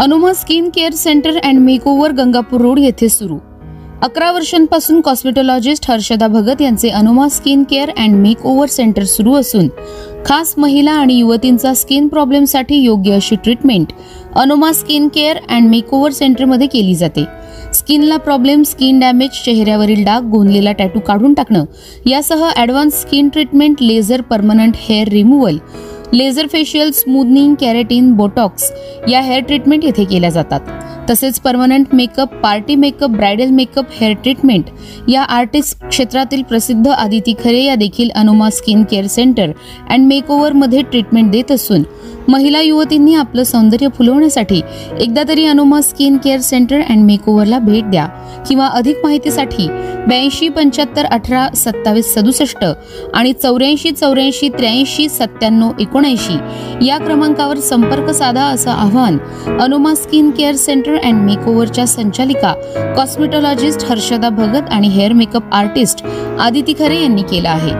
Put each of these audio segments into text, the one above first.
Anuma skin care centre and makeover Gangapur road येथे सुरू. अकरा वर्षांपासून कॉस्मेटॉलॉजिस्ट हर्षदा भगत यांचे Anuma skin care and makeover centre सुरू असून खास महिला आणि युवतींचा स्किन प्रॉब्लेमसाठी योग्य अशी treatment Anuma skin care and makeover सेंटरमध्ये केली जाते. स्किनला प्रॉब्लेम स्किन डॅमेज चेहऱ्यावरील डाग गोंदलेला टॅटू काढून टाकणं यासह advance skin treatment laser permanent hair removal laser facial smoothening keratin Botox या हेअर ट्रीटमेंट येथे केल्या जातात. तसेच permanent makeup party makeup bridal makeup hair treatment या आर्टिस्ट क्षेत्रातील प्रसिद्ध आदिती खरे या देखील Anuma skin care centre and मेकओव्हरमध्ये treatment देत असून महिला युवतींनी आपलं सौंदर्य फुलवण्यासाठी एकदा तरी Anuma skin care centre and मेकओव्हरला भेट द्या किंवा अधिक माहितीसाठी ब्याऐंशी पंच्याहत्तर अठरा सत्तावीस सदुसष्ट आणि चौऱ्याऐंशी चौऱ्याऐंशी त्र्याऐंशी सत्त्याण्णव एकोणऐंशी या क्रमांकावर संपर्क साधा असं आवाहन Anuma skin care centre and मेकओव्हरच्या संचालिका कॉस्मेटॉलॉजिस्ट हर्षदा भगत आणि हेअर मेकअप आर्टिस्ट आदिती खरे यांनी केलं आहे.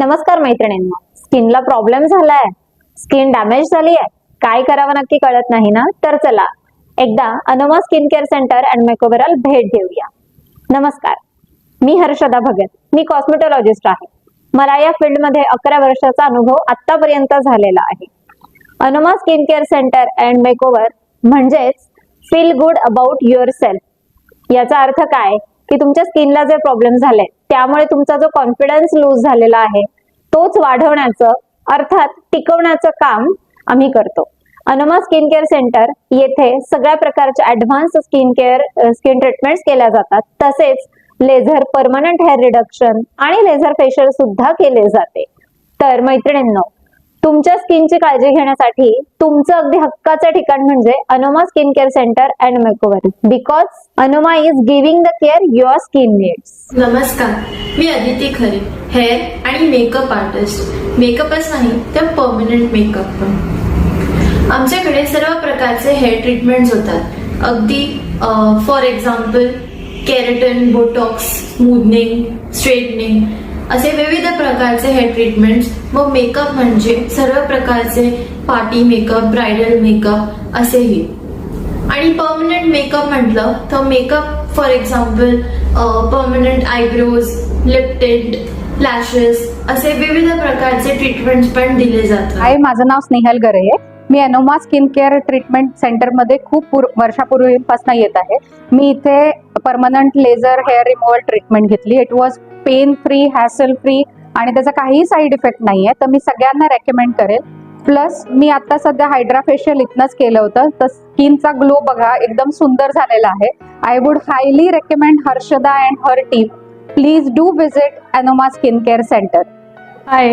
नमस्कार मैत्रिणींना. स्किनला प्रॉब्लेम झालाय स्किन डॅमेज झाली आहे काय करावं नक्की कळत नाही ना? तर चला एकदा Anuma skin care centre and मेकओव्हरल भेट देऊया. नमस्कार मी हर्षदा भगत मी कॉस्मेटॉलॉजिस्ट आहे. मला या फील्डमध्ये अकरा वर्षाचा अनुभव आतापर्यंत झालेला आहे. Anuma skin care centre and makeover म्हणजेच feel good about yourself याचा अर्थ काय? की तुमच्या स्किनला जे प्रॉब्लेम झाले त्यामुळे तुमचा जो कॉन्फिडन्स लूज झालेला आहे तोच वाढवण्याचं अर्थात टिकवण्याचं काम आम्ही करतो. अनमा स्किन केअर सेंटर येथे सगळ्या प्रकारच्या advance skin care skin treatment केल्या जातात. तसेच लेझर परमनंट हेअर रिडक्शन आणि लेझर फेशियल सुद्धा केले जाते. तर मैत्रिणींनो तुमच्या स्किनची काळजी घेण्यासाठी तुमचं अगदी हक्काचं ठिकाण म्हणजे Anuma skin care centre and makeover because Anuma is giving the care your skin needs नमस्कार मी अदिती खरे हेअर आणि मेकअप आर्टिस्ट मेकअपच नाही तर परमनंट मेकअप पण. आमच्याकडे सर्व प्रकारचे हेअर ट्रीटमेंट्स होतात. अगदी for example keratin Botox smoothening straightening असे विविध प्रकारचे हेअर ट्रीटमेंट्स व मेकअप म्हणजे सर्व प्रकारचे पार्टी मेकअप ब्रायडल मेकअप असेही. आणि परमनंट मेकअप म्हटलं तर makeup for example permanent eyebrows lip tint lashes असे विविध प्रकारचे ट्रीटमेंट्स पण दिले जातात. हाय माझं नाव स्नेहल गरे आहे मी अनोमा स्किन केअर ट्रीटमेंट सेंटरमध्ये खूप वर्षापूर्वीपासून येत आहे. मी इथे permanent laser hair removal treatment घेतली. It was pain free hassle free आणि त्याचा काहीही साईड इफेक्ट नाही आहे तर मी सगळ्यांना रेकमेंड करेल. प्लस मी आता सध्या हायड्रा फेशियल इथनंच केलं होतं. तर स्किनचा ग्लो बघा एकदम सुंदर झालेला आहे. I would highly recommend Harshada and her team please do visit Anuma skin care centre hi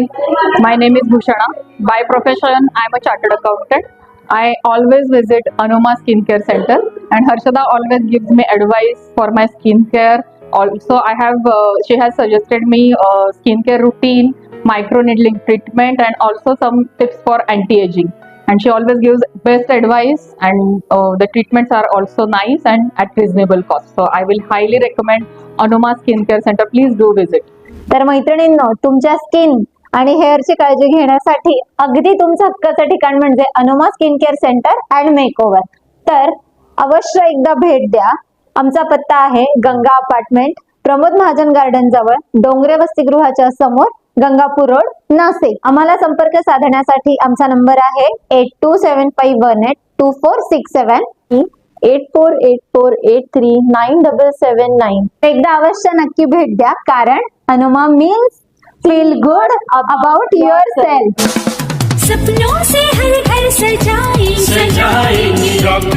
my name is Bhushana by profession I am a chartered accountant I always visit Anuma skin care centre and Harshada always gives me advice for my skin care I have uh, she has suggested me a skincare routine, micro needling treatment, and also some tips for anti-aging. And she always gives best advice, and uh, the treatments are also nice and at reasonable cost. So, I will highly recommend Anuma Skincare Center. Please do visit. तर मैत्रिणींनो तुमच्या skin आणि हेअरची काळजी घेण्यासाठी अगदी तुमचं हक्काचं ठिकाण म्हणजे Anuma skin care centre and makeover तर अवश्य एकदा भेट द्या आमचा पत्ता आहे गंगा अपार्टमेंट प्रमोद महाजन गार्डन जवळ डोंगरे वसतिगृहाच्या समोर गंगापूर रोड नाशिक आम्हाला संपर्क साधण्यासाठी आमचा नंबर आहे eight two seven five one eight two four six seven eight four eight four eight three nine double seven nine एकदा अवश्य नक्की भेट द्या कारण Anuma means feel good about yourself सपनों से हर घर सजाएंगे सजाएंगे क्रॉकरी